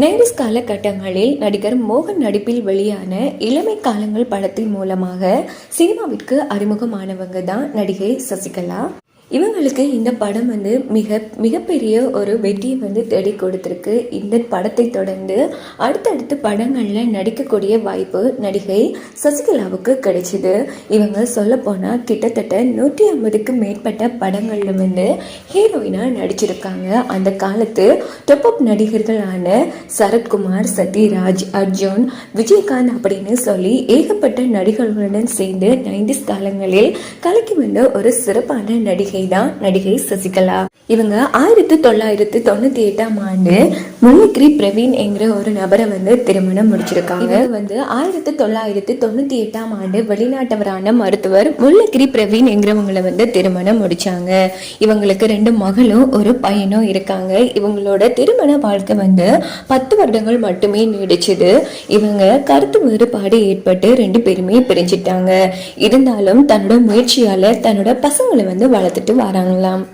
Nineties காலகட்டங்களில் நடிகர் மோகன் நடிப்பில் வெளியான இளமை காலங்கள் படத்தின் மூலமாக சினிமாவிற்கு அறிமுகமானவங்க தான் நடிகை சசிகலா. இவங்களுக்கு இந்த படம் வந்து மிக மிகப்பெரிய ஒரு வெற்றியை வந்து தேடி கொடுத்துருக்கு. இந்த படத்தை தொடர்ந்து அடுத்தடுத்து படங்களில் நடிக்கக்கூடிய வாய்ப்பு நடிகை சசிகலாவுக்கு கிடைச்சிது. இவங்க சொல்லப்போனால் கிட்டத்தட்ட நூற்றி ஐம்பதுக்கு மேற்பட்ட படங்களில் வந்து ஹீரோயினாக நடிச்சிருக்காங்க. அந்த காலத்து டொப் அப் நடிகர்களான சரத்குமார் சத்யராஜ் அர்ஜுன் விஜயகாந்த் அப்படின்னு சொல்லி ஏகப்பட்ட நடிகர்களுடன் சேர்ந்து நைன்டிஸ் காலங்களில் கலக்கி வந்த ஒரு சிறப்பான நடிகை தான் நடிகை சசிகலா. இவங்க ஆயிரத்தி தொள்ளாயிரத்தி தொண்ணூத்தி எட்டாம் ஆண்டு முல்லிக்ரி பிரவீன் என்கிற ஒரு நபரை வந்து திருமணம் முடிச்சிருக்காங்க. வந்து ஆயிரத்தி தொள்ளாயிரத்தி தொண்ணூத்தி எட்டாம் ஆண்டு வெளிநாட்டவரான மருத்துவர் முல்லிக்ரி பிரவீன் என்கிறவங்களை வந்து திருமணம் முடிச்சாங்க. இவங்களுக்கு ரெண்டு மகளும் ஒரு பையனும் இருக்காங்க. இவங்களோட திருமண வாழ்க்கை வந்து பத்து வருடங்கள் மட்டுமே நீடிச்சது. இவங்க கருத்து வேறுபாடு ஏற்பட்டு ரெண்டு பேருமே பிரிஞ்சிட்டாங்க. இருந்தாலும் தன்னோட முயற்சியால தன்னோட பசங்களை வந்து வளர்த்துட்டு வராங்களாம்.